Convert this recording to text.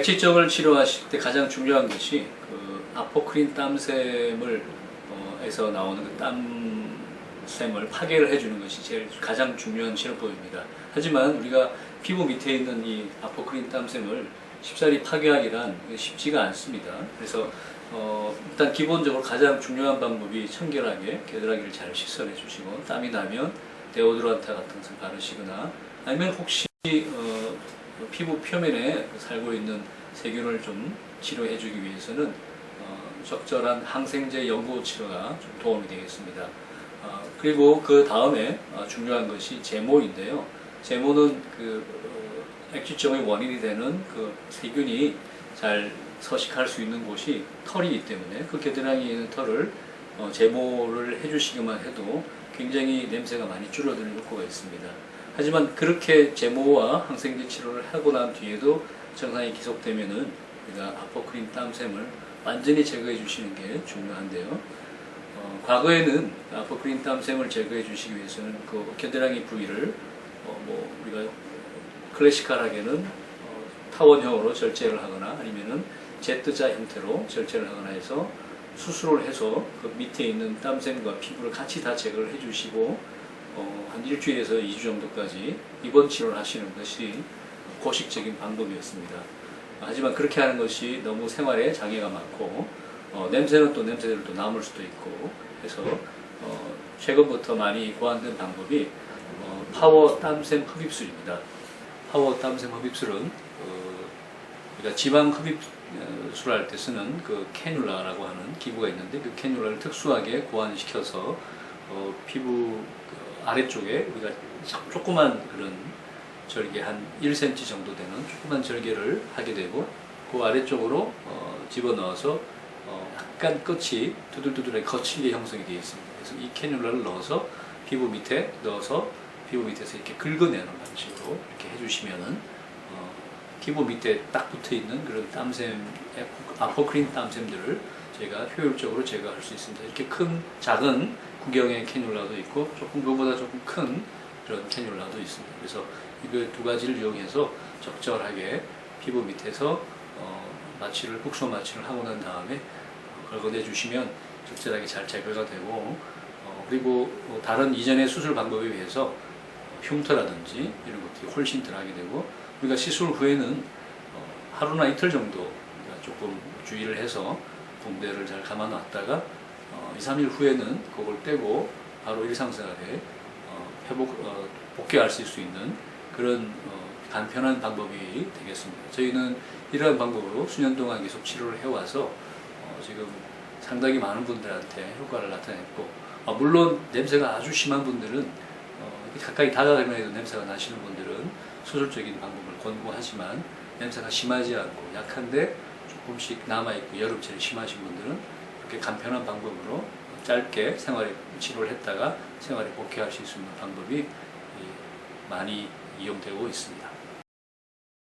백지점을 치료하실 때 가장 중요한 것이 그 아포크린 땀샘을 어, 에서 나오는 그 땀샘을 파괴를 해주는 것이 제일 가장 중요한 치료법입니다. 하지만 우리가 피부 밑에 있는 이 아포크린 땀샘을 쉽사리 파괴하기란 쉽지가 않습니다. 그래서 어, 일단 기본적으로 가장 중요한 방법이 청결하게 겨드랑이를 잘 씻어내 주시고 땀이 나면 데오드란트 같은 것을 바르시거나 아니면 혹시 어, 피부 표면에 살고 있는 세균을 좀 치료해 주기 위해서는 어, 적절한 항생제 연고 치료가 좀 도움이 되겠습니다. 어, 그리고 그 다음에 어, 중요한 것이 제모인데요. 제모는 그 어, 액취점의 원인이 되는 그 세균이 잘 서식할 수 있는 곳이 털이기 때문에 그 겨드랑이에 있는 털을 어, 제모를 해주시기만 해도 굉장히 냄새가 많이 줄어드는 효과가 있습니다. 하지만 그렇게 제모와 항생제 치료를 하고 난 뒤에도 증상이 계속되면은 우리가 아포크린 땀샘을 완전히 제거해 주시는 게 중요한데요. 어, 과거에는 아포크린 땀샘을 제거해 주시기 위해서는 그 겨드랑이 부위를 어, 뭐 우리가 클래시컬하게는 어, 타원형으로 절제를 하거나 아니면은 Z자 형태로 절제를 하거나 해서 수술을 해서 그 밑에 있는 땀샘과 피부를 같이 다 제거를 해주시고 어, 한 일주일에서 2주 정도까지 입원 치료를 하시는 것이 고식적인 방법이었습니다. 하지만 그렇게 하는 것이 너무 생활에 장애가 많고 어, 냄새는 또 냄새대로 또 남을 수도 있고 해서 어, 최근부터 많이 고안된 방법이 어, 파워 땀샘 흡입술입니다. 파워 땀샘 흡입술은 어, 우리가 지방 흡입술 할 때 쓰는 그 캐뉼라라고 하는 기구가 있는데 그 캐뉼라를 특수하게 고안시켜서 어, 피부 그 아래쪽에 우리가 조그만 그런 절개 한 1cm 정도 되는 조그만 절개를 하게 되고 그 아래쪽으로 어, 집어넣어서 어, 약간 끝이 두들두들하게 거칠게 형성이 되어 있습니다. 그래서 이 캐뉼라를 넣어서 피부 밑에 넣어서 피부 밑에서 이렇게 긁어내는 방식으로 이렇게 해주시면은 어, 피부 밑에 딱 붙어 있는 그런 땀샘, 아포크린 땀샘들을 저희가 효율적으로 제거할 수 있습니다. 이렇게 큰, 작은 구경의 캐뉼라도 있고 조금 그보다 조금 큰 그런 캐뉼라도 있습니다. 그래서 이거 두 가지를 이용해서 적절하게 피부 밑에서 어, 마취를 국소 마취를 하고 난 다음에 긁어내 주시면 적절하게 잘 제거가 되고 어, 그리고 뭐 다른 이전의 수술 방법에 비해서 어, 흉터라든지 이런 것들이 훨씬 덜하게 되고 우리가 시술 후에는 어, 하루나 이틀 정도 조금 주의를 해서 봉대를 잘 감아놨다가 어, 2, 3일 후에는 그걸 떼고 바로 일상생활에 어, 회복, 어, 복귀할 수 있는 그런 어, 간편한 방법이 되겠습니다. 저희는 이러한 방법으로 수년 동안 계속 치료를 해와서 어, 지금 상당히 많은 분들한테 효과를 나타냈고 아, 물론 냄새가 아주 심한 분들은 어, 가까이 다가가면 해도 냄새가 나시는 분들은 수술적인 방법을 권고하지만 냄새가 심하지 않고 약한데 조금씩 남아있고 여름철이 심하신 분들은 이렇게 간편한 방법으로 짧게 생활에 치료를 했다가 생활에 복귀할 수 있는 방법이 이, 많이 이용되고 있습니다.